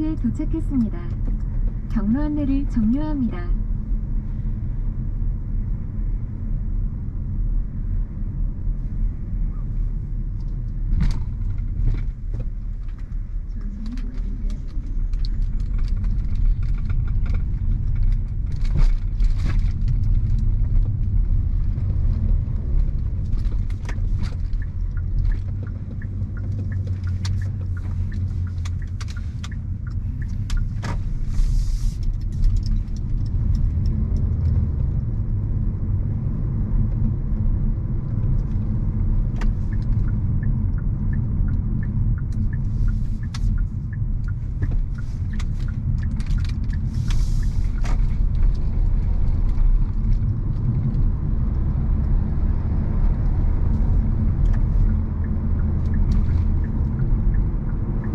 목적지에 도착했습니다. 경로 안내를 종료합니다.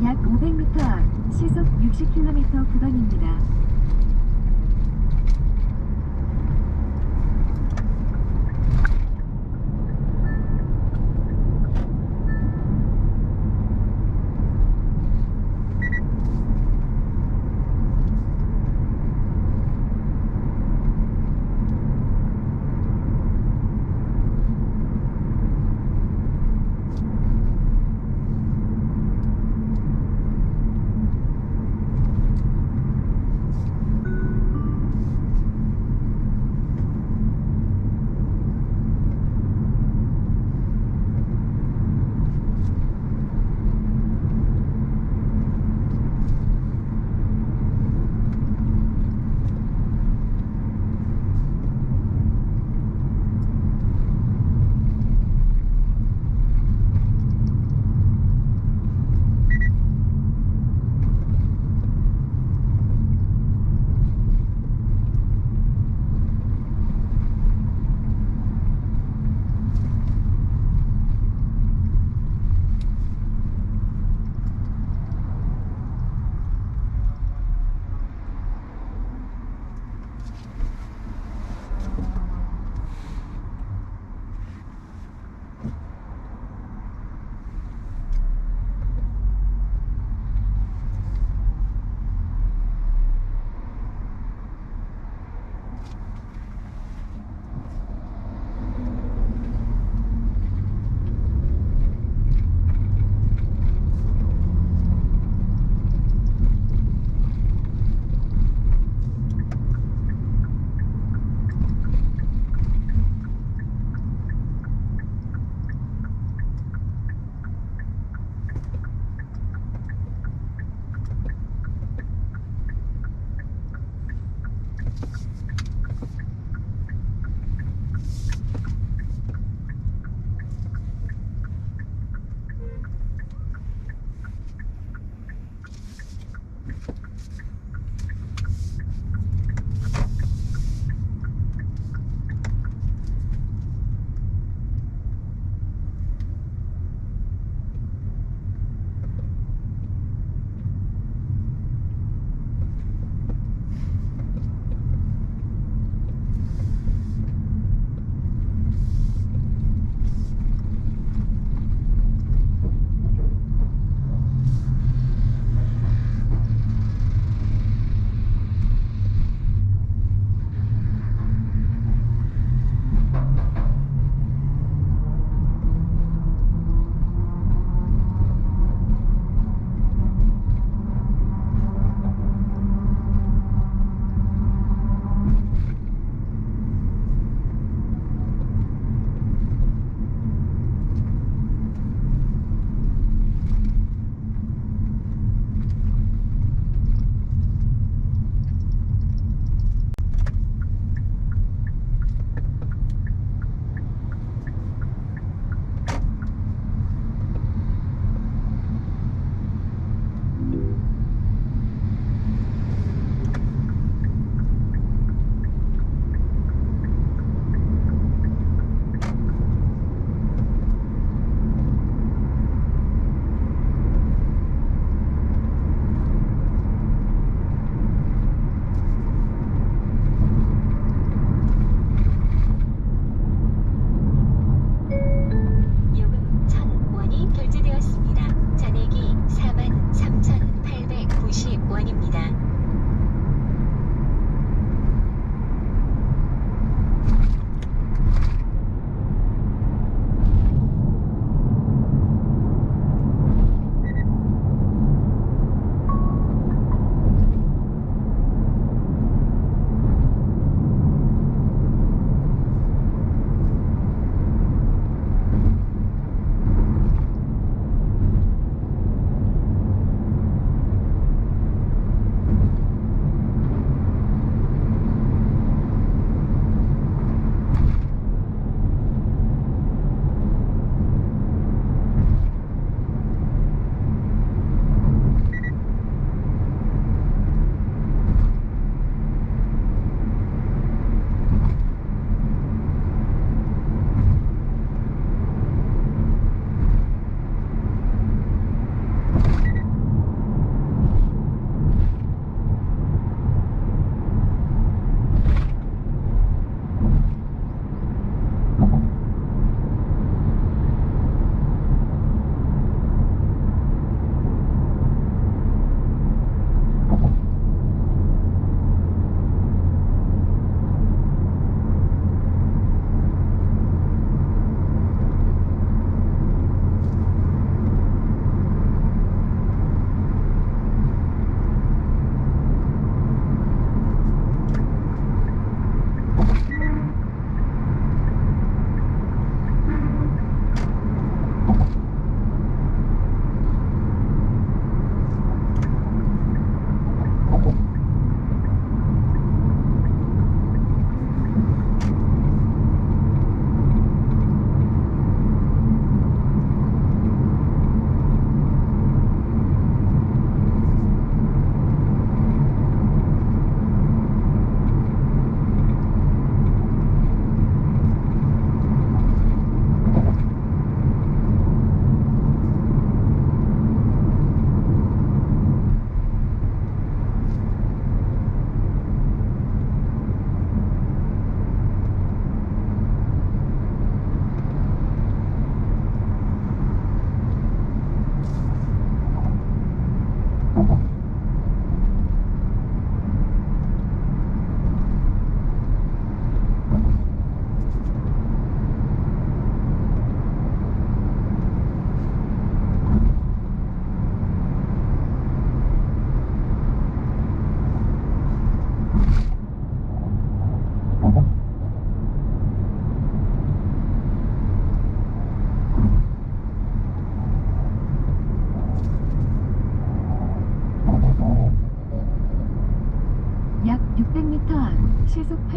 약 500m 앞 시속 60km 구간입니다.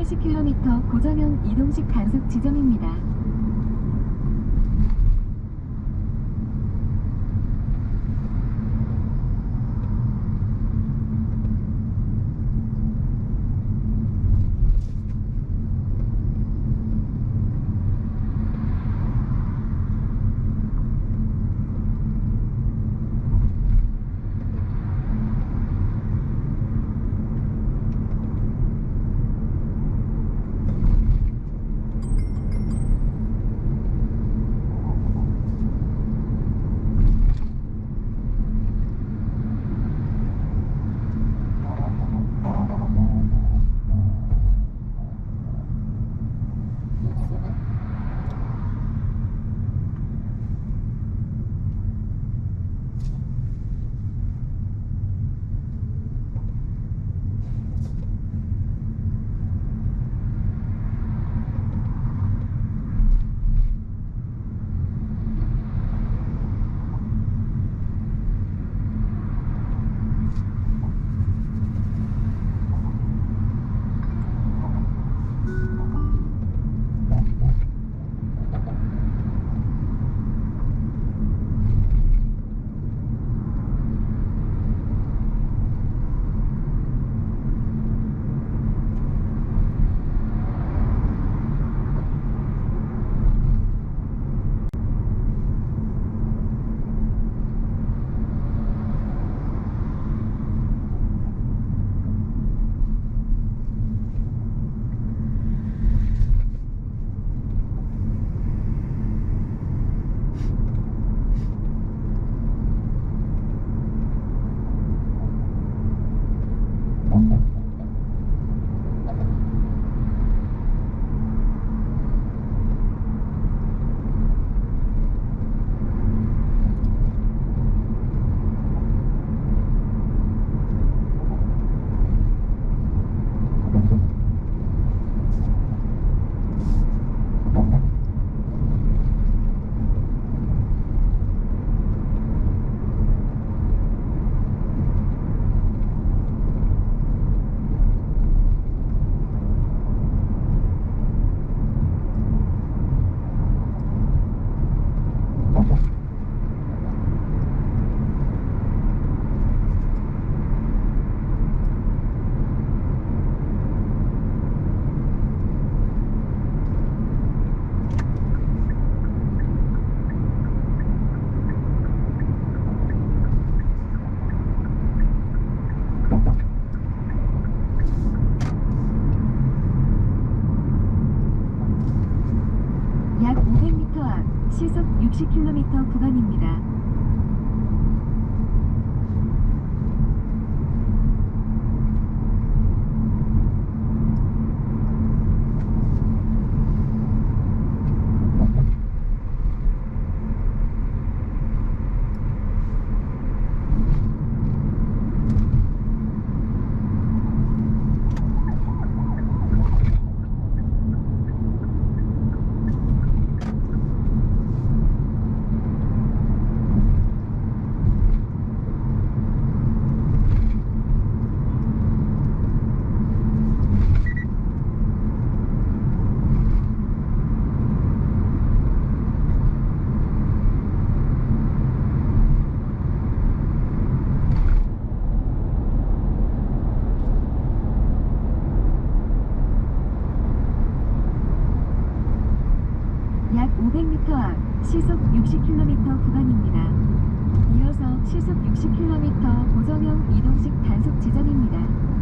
80km 고정형 이동식 단속 지점입니다. 50km 구간입니다. 시속 60km 구간입니다. 이어서 시속 60km 고정형 이동식 단속 지점입니다.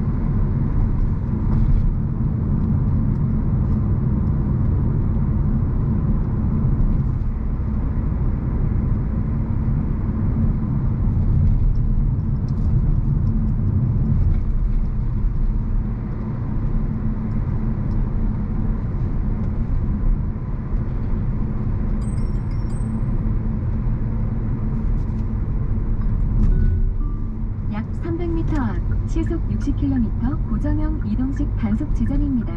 20km 고정형 이동식 단속 지점입니다.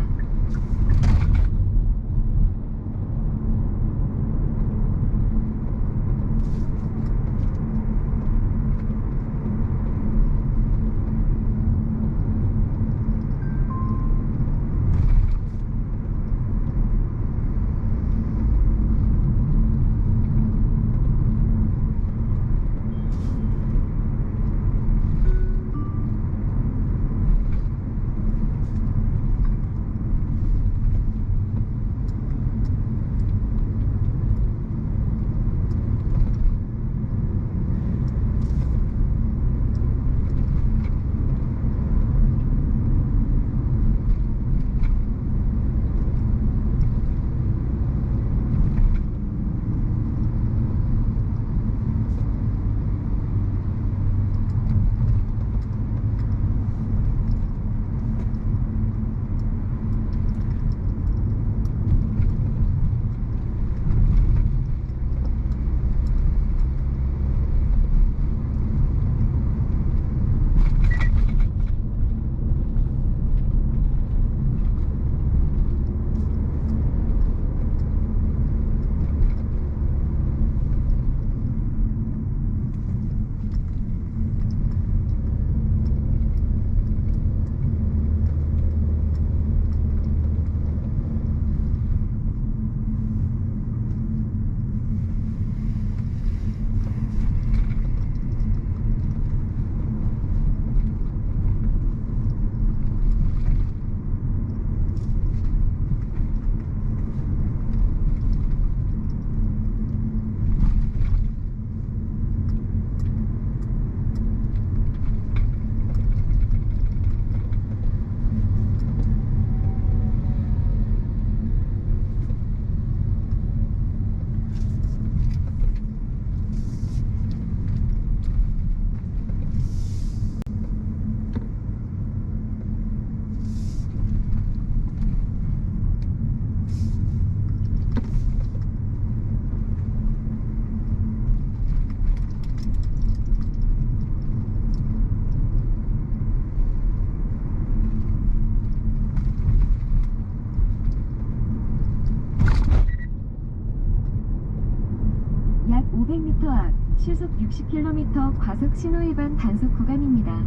500m 앞 시속 60km 과속 신호 위반 단속 구간입니다.